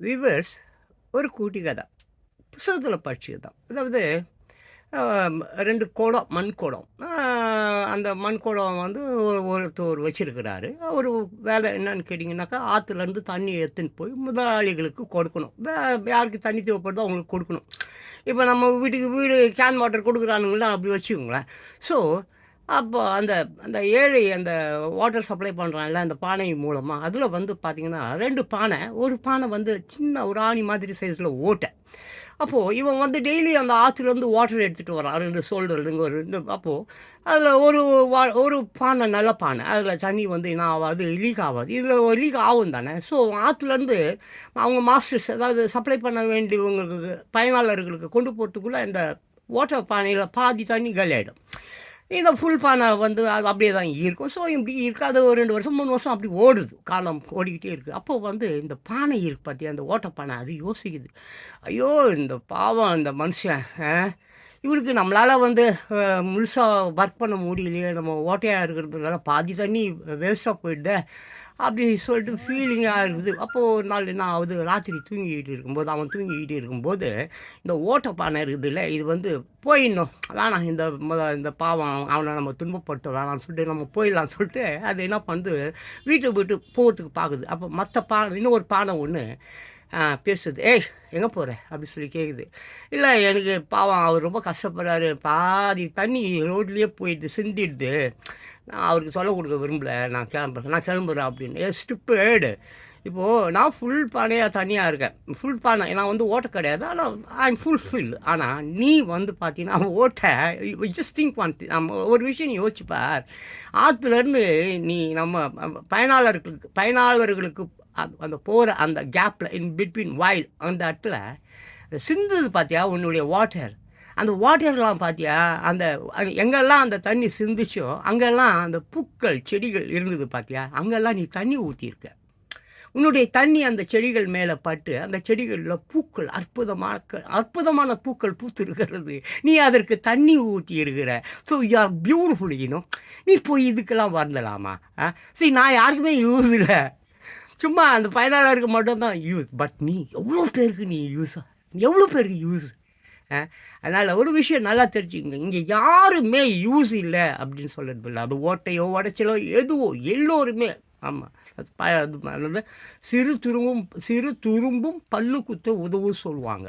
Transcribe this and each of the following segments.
Viewers ஒரு கூட்டி கதை. புத்தகத்தில் படிச்சது தான் அதாவது ரெண்டு குடம் மண் குடம் அந்த மண் குடம் வந்து ஒரு ஒருத்தர் வச்சிருக்கிறாரு. ஒரு வேலை என்னன்னு கேட்டிங்கனாக்கா ஆற்றுலேருந்து தண்ணி எடுத்துன்னு போய் முதலாளிகளுக்கு கொடுக்கணும். வே- யாருக்கு தண்ணி தேவைப்படுதோ அவங்களுக்கு கொடுக்கணும். இப்போ நம்ம வீட்டுக்கு வீடு கேன் வாட்டர் கொடுக்குறானுங்களா அப்படி வச்சுக்கோங்களேன். ஸோ அப்போ அந்த அந்த ஏழை அந்த வாட்டர் சப்ளை பண்ணுறான்ல அந்த பானை மூலமாக அதில் வந்து பார்த்திங்கன்னா ரெண்டு பானை ஒரு பானை வந்து சின்ன ஒரு ஆணி மாதிரி சைஸில் ஓட்டை. அப்போது இவன் வந்து டெய்லி அந்த ஆற்றுலேருந்து வாட்டர் எடுத்துகிட்டு வரான் ரெண்டு சோல்டருங்க ஒரு ரெண்டு அப்போது அதில் ஒரு வா ஒரு பானை நல்ல பானை. அதில் தண்ணி வந்து என்ன ஆகாது லீக் ஆகாது இதில் லீக் ஆகும் தானே. ஸோ ஆற்றுலேருந்து அவங்க மாஸ்டர்ஸ் அதாவது சப்ளை பண்ண வேண்டியவங்களுக்கு பயனாளர்களுக்கு கொண்டு போகிறதுக்குள்ளே இந்த வாட்டர் பானையில் பாதி தண்ணி காலியாயிடும் இந்த ஃபுல் பானை வந்து அது அப்படியே தான் இருக்கும். ஸோ இப்படி இருக்காது. ஒரு ரெண்டு வருஷம் மூணு வருஷம் அப்படி ஓடுது. காலம் ஓடிக்கிட்டே இருக்குது அப்போ வந்து இந்த பானை இருக்கு பார்த்தியா அந்த ஓட்டப்பானை பானை அது யோசிக்குது. ஐயோ இந்த பாவம் இந்த மனுஷன் ஆ? இவருக்கு நம்மளால் வந்து முழுசாக ஒர்க் பண்ண முடியலையே நம்ம ஓட்டையாக இருக்கிறதுனால பாதி தண்ணி வேஸ்ட்டாக போயிடுது அப்படி சொல்லிட்டு ஃபீலிங்காக இருக்குது. அப்போது ஒரு நாள் என்ன ஆகுது? ராத்திரி தூங்கிக்கிட்டு இருக்கும்போது அவன் தூங்கிக்கிட்டு இருக்கும்போது இந்த ஓட்ட பானை இருக்குதுல்ல இது வந்து போயிடணும். வேணாம் இந்த மொத- இந்த பாவம் அவனை நம்ம துன்பப்படுத்த வேணாம்னு சொல்லிட்டு நம்ம போயிடலாம்னு சொல்லிட்டு அது என்ன பண்ணுது? வீட்டை விட்டு போகிறதுக்கு பார்க்குது அப்போ மற்ற பானை இன்னொரு பானை ஒன்று பேசுது. ஏய் எங்கே போகிற அப்படின்னு சொல்லி கேட்குது இல்லை எனக்கு பாவம் அவர் ரொம்ப கஷ்டப்படுறாரு. பாதி தண்ணி ரோட்லேயே போயிட்டு சிந்திடுது. நான் அவருக்கு சொல்ல கொடுக்க விரும்பல. நான் கிளம்புறேன். நான் கிளம்புறேன் அப்படின்னு. ஏ ஸ்டிப்பேடு இப்போது நான் ஃபுல் பானையாக தனியாக இருக்கேன். ஃபுல் பானை. நான் வந்து ஓட்ட கிடையாது. ஆனால் ஐ எம் ஃபுல் ஃபில் ஆனால் நீ வந்து பார்த்தீங்கன்னா ஓட்ட ஜஸ்ட் திங்க் ஒன் நம்ம ஒரு விஷயம் நீ யோசிச்சுப்பார் ஆற்றுலேருந்து நீ நம்ம பயனாளர்களுக்கு பயனாளர்களுக்கு அந்த- அந்த போகிற அந்த கேப்பில் இன் பிட்வீன் வாயில் அந்த இடத்துல சிந்துது பார்த்தியா உன்னுடைய வாட்டர் அந்த வாட்டர்லாம் பார்த்தியா அந்த எங்கெல்லாம் அந்த தண்ணி சிந்துச்சோ அங்கெல்லாம் அந்த பூக்கள் செடிகள் இருந்தது பார்த்தியா அங்கெல்லாம் நீ தண்ணி ஊற்றியிருக்க உன்னுடைய தண்ணி அந்த செடிகள் மேலே பட்டு அந்த செடிகளில் பூக்கள் அற்புதமான அற்புதமான பூக்கள் பூத்திருக்கிறது. நீ அதற்கு தண்ணி ஊற்றி இருக்கிற so you are beautiful you know நீ போய் இதுக்கெல்லாம் வரலாமா? ஆ? சரி நான் யாருக்குமே யூஸ் இல்லை. சும்மா அந்த பயனாளருக்கு மட்டும்தான் யூஸ் பட் நீ எவ்வளோ பேருக்கு நீ யூஸ் எவ்வளோ பேருக்கு யூஸ் அதனால் ஒரு விஷயம் நல்லா தெரிஞ்சுக்கங்க. இங்கே யாருமே யூஸ் இல்லை அப்படின்னு சொல்கிறது இல்லை அது ஓட்டையோ உடைச்சலோ எதுவோ எல்லோருமே. ஆமாம் அது சிறு துரும்பும் சிறு துரும்பும் பல்லு குத்த உதவும் சொல்லுவாங்க.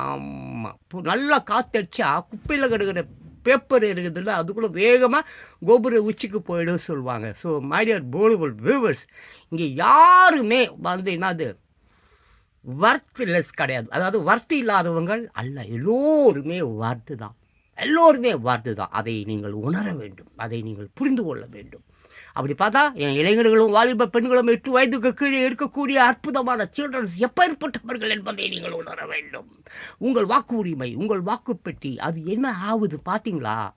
ஆமாம் நல்லா காத்தடிச்சா குப்பையில் கிடக்கிற பேப்பர் இருக்குதுல்ல அது கூட வேகமாக கோபுர உச்சிக்கு போயிடும் சொல்லுவாங்க. ஸோ மைடியர் போலிபுல் வியூவர்ஸ் இங்கே யாருமே வந்து என்னது ஒர்த்லெஸ் கிடையாது. அதாவது ஒர்த் இல்லாதவங்க அல்ல. எல்லோருமே ஒர்த்து தான். எல்லோருமே ஒர்த்து தான். அதை நீங்கள் உணர வேண்டும். அதை நீங்கள் புரிந்து கொள்ள வேண்டும். அப்படி பார்த்தா என் இளைஞர்களும் வாலிப பெண்களும் எட்டு வயதுக்கு கீழே இருக்கக்கூடிய அற்புதமான சில்ட்ரன்ஸ் எப்பேற்பட்டவர்கள் என்பதை நீங்கள் உணர வேண்டும். உங்கள் வாக்கு உரிமை உங்கள் வாக்கு பெட்டி அது என்ன ஆகுது பார்த்தீங்களா?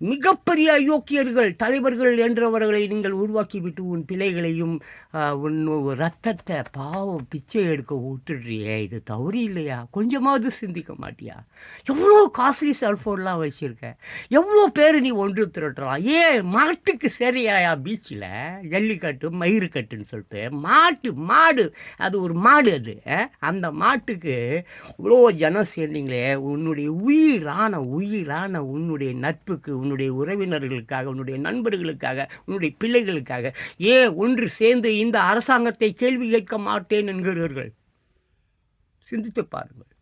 மிகப்பெரிய அயோக்கியர்கள் தலைவர்கள் என்றவர்களை நீங்கள் உருவாக்கிவிட்டு உன் பிள்ளைகளையும் உன் ரத்தத்தை பாவம் பிச்சை எடுக்க விட்டுடுறியே. இது தவறு இல்லையா? கொஞ்சமாவது சிந்திக்க மாட்டியா? எவ்வளோ காஸ்ட்லி செல்ஃபோன்லாம் வச்சுருக்க? எவ்வளோ பேர் நீ ஒன்று திரட்டுறான் ஏன் மாட்டுக்கு சரியாயா பீச்சில் ஜல்லிக்கட்டு மயிறு கட்டுன்னு சொல்லிட்டு. மாட்டு மாடு. அது ஒரு மாடு அது அந்த மாட்டுக்கு இவ்வளோ ஜனம் சேர்ந்தீங்களே. உன்னுடைய உயிரான உயிரான உன்னுடைய நட்புக்கு உன்னுடைய உறவினர்களுக்காக உன்னுடைய நண்பர்களுக்காக உன்னுடைய பிள்ளைகளுக்காக ஏன் ஒன்று சேர்ந்து இந்த அரசாங்கத்தை கேள்வி கேட்க மாட்டேன் என்கிறீர்கள்? சிந்தித்து பாருங்கள்.